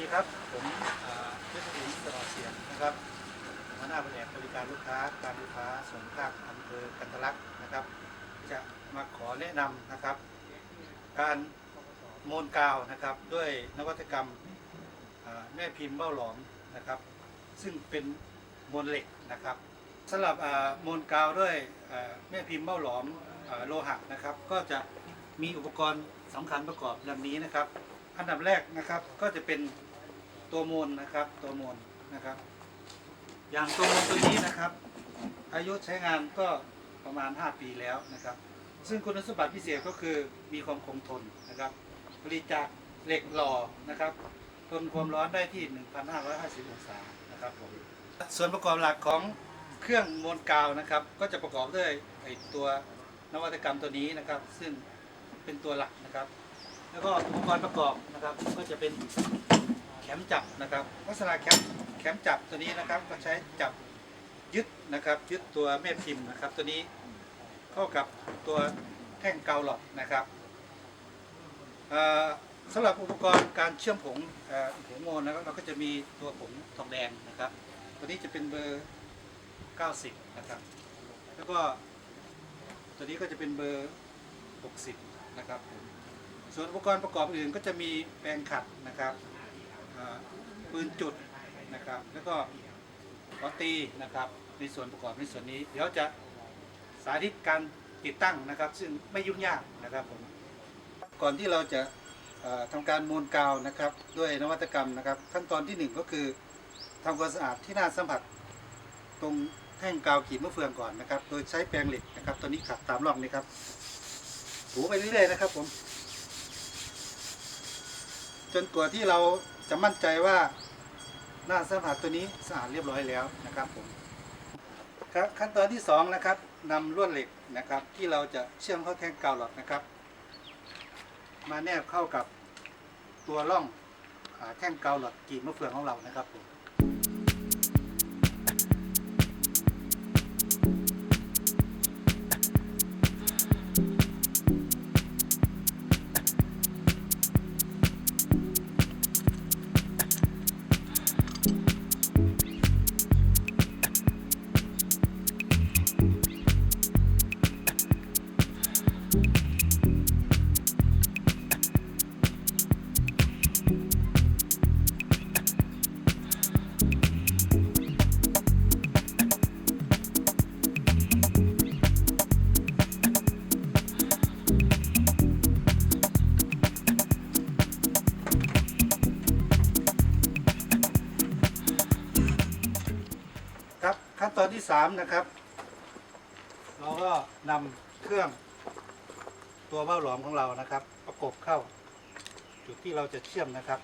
ดีครับ ผมเพชรบุรีตลอดเสียงนะครับหัวหน้าแผนกบริการลูกค้าการลูกค้าส่วนภาคอำเภอกันทลักษ์นะครับ จะมาขอแนะนำนะครับ การโมนกาวนะครับด้วยนวัตกรรมแม่พิมพ์เบ้าหลอมนะครับ ซึ่งเป็นมวลเหล็กนะครับสำหรับโมนกาวด้วยแม่พิมพ์เบ้าหลอมโลหะนะครับ ก็จะมีอุปกรณ์สำคัญประกอบดังนี้นะครับ อันดับแรกนะครับก็จะเป็น ตัวโมนนะครับ ตัวโมนนะครับ อย่างตัวโมนตัวนี้นะครับ อายุใช้งานก็ประมาณ 5 ปีแล้วนะครับ ซึ่งคุณสมบัติพิเศษก็คือมีความคงทนนะครับผลิตจากเหล็กหล่อนะครับทนความร้อนได้ที่ 1,550 องศานะครับผมส่วนประกอบหลักของเครื่องโมนกาวนะครับ ก็จะประกอบด้วยไอตัวนวัตกรรมตัวนี้นะครับ ซึ่งเป็นตัวหลักนะครับ แล้วก็อุปกรณ์ประกอบนะครับ ก็จะเป็น มจับนะครับลักษณะแขมแขมจับตัวนี้นะครับก็ใช้จับยึดนะครับ ยึดตัวแม่พิมพ์นะครับ ตัวนี้เข้ากับตัวแท่งเกาหลอดนะครับสำหรับอุปกรณ์การเชื่อมผงผงโมนนะครับเราก็จะมีตัวผงทองแดงนะครับตัวนี้จะเป็นเบอร์ 90 นะครับ แล้วก็ตัวนี้ก็จะเป็นเบอร์ 60 นะครับ ส่วนอุปกรณ์ประกอบอื่นก็จะมีแปรงขัดนะครับ ปืนจุดนะครับ แล้วก็ขอตีนะครับ ในส่วนประกอบในส่วนนี้ เดี๋ยวจะสาธิตการติดตั้งนะครับ ซึ่งไม่ยุ่งยากนะครับผมก่อนที่เราจะเอ่อทำการมูลกาวนะครับ ด้วยนวัตกรรมนะครับ ขั้นตอนที่หนึ่งก็คือทำความสะอาดที่หน้าสัมผัสตรงแท่งกาวขีดมะเฟืองก่อนนะครับ โดยใช้แปรงเหล็กนะครับ ตัวนี้ขัดตามร่องนี้ครับถูไปเรื่อยๆนะครับผม จนกว่าที่เรา จะมั่นใจว่าหน้าสัมผัสตัวนี้สะอาดเรียบร้อยแล้วนะครับผมครับขั้นตอนที่สองนะครับนำลวดเหล็กนะครับที่เราจะเชื่อมเข้าแท่งกาวหลอดนะครับ มาแนบเข้ากับตัวร่องอแท่งกาวหลอดกีบมะเฟืองของเรานะครับผม ขั้นตอนที่สามนะครับ เราก็นำเครื่องตัวเบ้าหลอมของเรานะครับ ประกบเข้า จุดที่เราจะเชื่อมนะครับ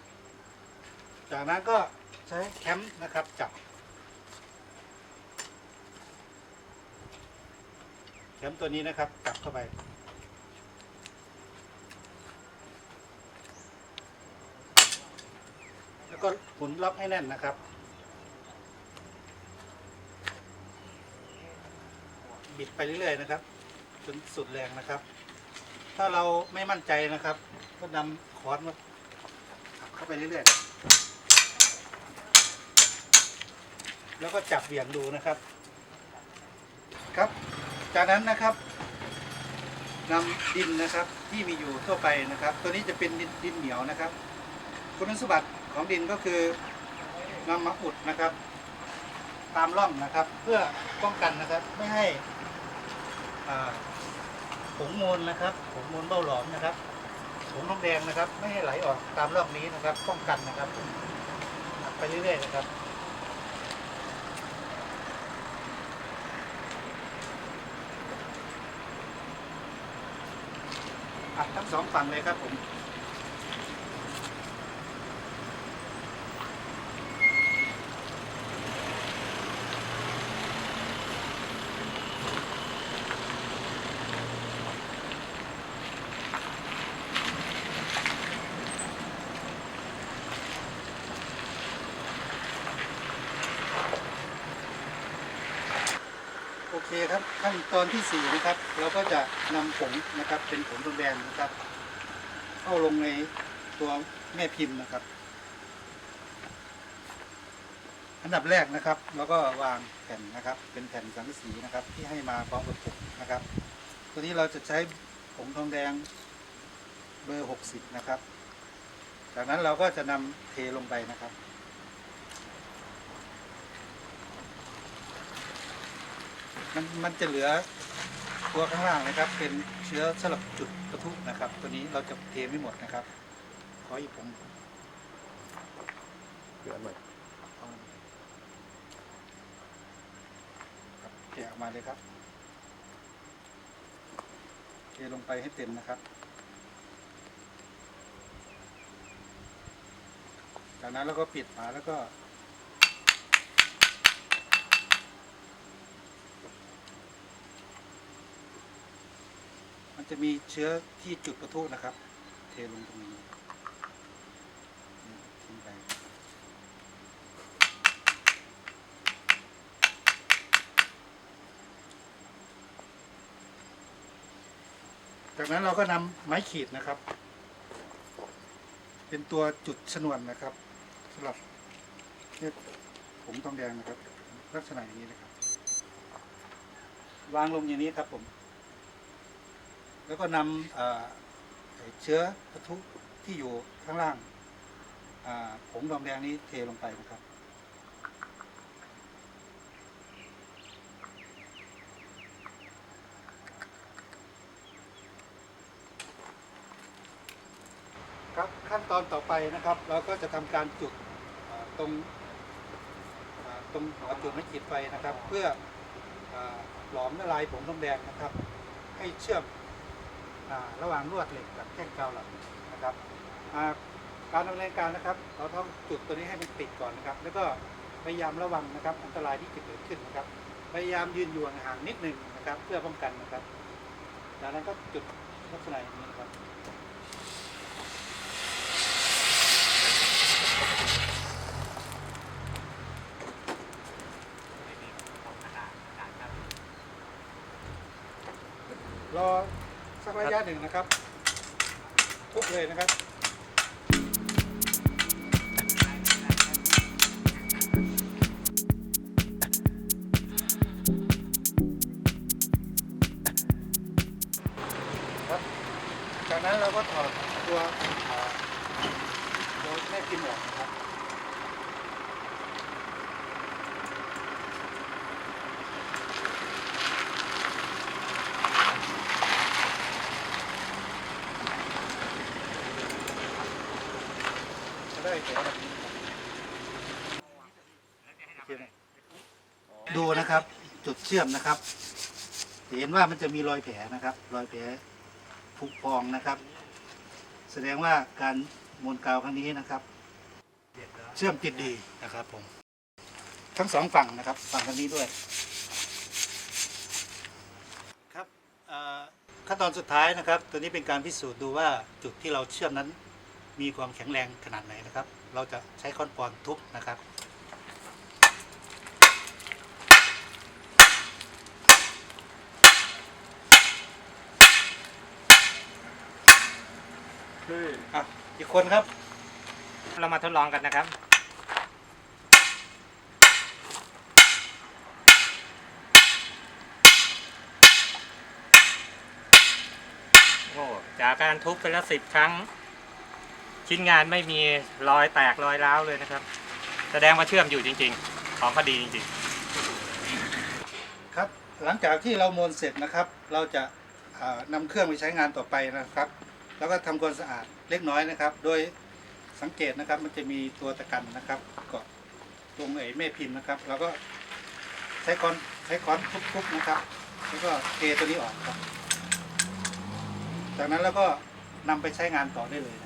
จากนั้นก็ใช้แคมป์นะครับจับแคมป์ตัวนี้นะครับจับเข้าไปแล้วก็หมุนล็อกให้แน่นนะครับ บิดไปเรื่อยๆนะครับ จนสุดแรงนะครับ ถ้าเราไม่มั่นใจนะครับ ก็นำค้อนมาขับเข้าไปเรื่อยๆ แล้วก็จับเหวี่ยงดูนะครับ ครับ จากนั้นนะครับนำดินนะครับที่มีอยู่ทั่วไปนะครับ ตัวนี้จะเป็นดินดนเหนียวนะครับ คุณสมบัติของดินก็คือนำมาอุดนะครับ ตามร่องนะครับ เพื่อป้องกันนะครับไม่ให้ ผงมวลนะครับผงมวลเบ้าหลอมนะครับผงทองแดงนะครับ ไม่ให้ไหลออกตามรอบนี้นะครับ ป้องกันนะครับไปเรื่อยๆนะครับอัดทั้งสองฝั่งเลยครับผม ขั้นตอนที่สี่นะครับ เราก็จะนำผงนะครับ เป็นผงทองแดงนะครับ เข้าลงในตัวแม่พิมพ์นะครับ อันดับแรกนะครับ เราก็วางแผ่นนะครับ เป็นแผ่นสังกะสีนะครับ ที่ให้มาพร้อมกับผงนะครับ ตัวนี้เราจะใช้ผงทองแดงเบอร์ 60 นะครับ จากนั้นเราก็จะนำเทลงไปนะครับ มันมันจะเหลือตัวข้างล่างนะครับ เป็นเชื้อสลับจุดกระทุนะครับ ตัวนี้เราจะเทไม่หมดนะครับ ขออีกผมเหลือหน่อยเอาครับแกะออกมาเลยครับเทลงไปให้เต็มนะครับ จากนั้นเราก็ปิดฝาแล้วก็ จะมีเชื้อที่จุดประทุนะครับ เทลงตรงนี้ทิ้งไปจากนั้นเราก็นำไม้ขีดนะครับ เป็นตัวจุดชนวนนะครับสำหรับเนี่ยผงทองแดงนะครับ ลักษณะอย่างนี้นะครับ วางลงอย่างนี้ครับผม แล้วก็นำเอ่อเชื้อปะทุที่อยู่ข้างล่างอ่าผงทองแดงนี้เทลงไปนะครับ ครับขั้นตอนต่อไปนะครับ เราก็จะทำการจุดเอ่อตรงเอ่อตรงหัวจุดไม้ขีดไฟนะครับ เพื่อเอ่อหลอมละลายผงทองแดงนะครับ ให้เชื่อม ระหว่างลวดเหล็กกับแท่งกาวเหล่านี้นะครับการดำเนินการนะครับ เราต้องจุดตัวนี้ให้มันติดก่อนนะครับ แล้วก็พยายามระวังนะครับ อันตรายที่จะเกิดขึ้นนะครับ พยายามยืนอยู่ห่างนิดหนึงนะครับ เพื่อป้องกันนะครับ จากนั้นก็จุดลักษณะอย่างนี้นะครับ รอสักระ ยะหนึ่งนะครับทุบเลยนะครับครับ ดูนะครับ จุดเชื่อมนะครับเห็นว่ามันจะมีรอยแผลนะครับ รอยแผลผุพองนะครับ แสดงว่าการมวนกาวครั้งนี้นะครับ เชื่อมติดดีนะครับผม ทั้งสองฝั่งนะครับฝั่งทางนี้ด้วย ครับขั้นตอนสุดท้ายนะครับ ตัวนี้เป็นการพิสูจน์ดูว่าจุดที่เราเชื่อมนั้น มีความแข็งแรงขนาดไหนนะครับ เราจะใช้ค้อนปอนทุบนะครับคืออะอีกคนครับ เรามาทดลองกันนะครับ โอ้จากการทุบไปแล้วสิบครั้ง ชิ้นงานไม่มีรอยแตกรอยร้าวเลยนะครับ แสดงว่าเชื่อมอยู่จริง ๆ ของคดีจริงๆ ครับหลังจากที่เรามวนเสร็จนะครับ เราจะอ่านำเครื่องไปใช้งานต่อไปนะครับ แล้วก็ทำความสะอาดเล็กน้อยนะครับ โดยสังเกตนะครับมันจะมีตัวตะกันนะครับเกาะตรงไอ้แม่พิมพ์นะครับ แล้วก็ใช้ค้อนใช้ค้อนทุบๆนะครับ แล้วก็เทตัวนี้ออกครับ จากนั้นแล้วก็นำไปใช้งานต่อได้เลยนะ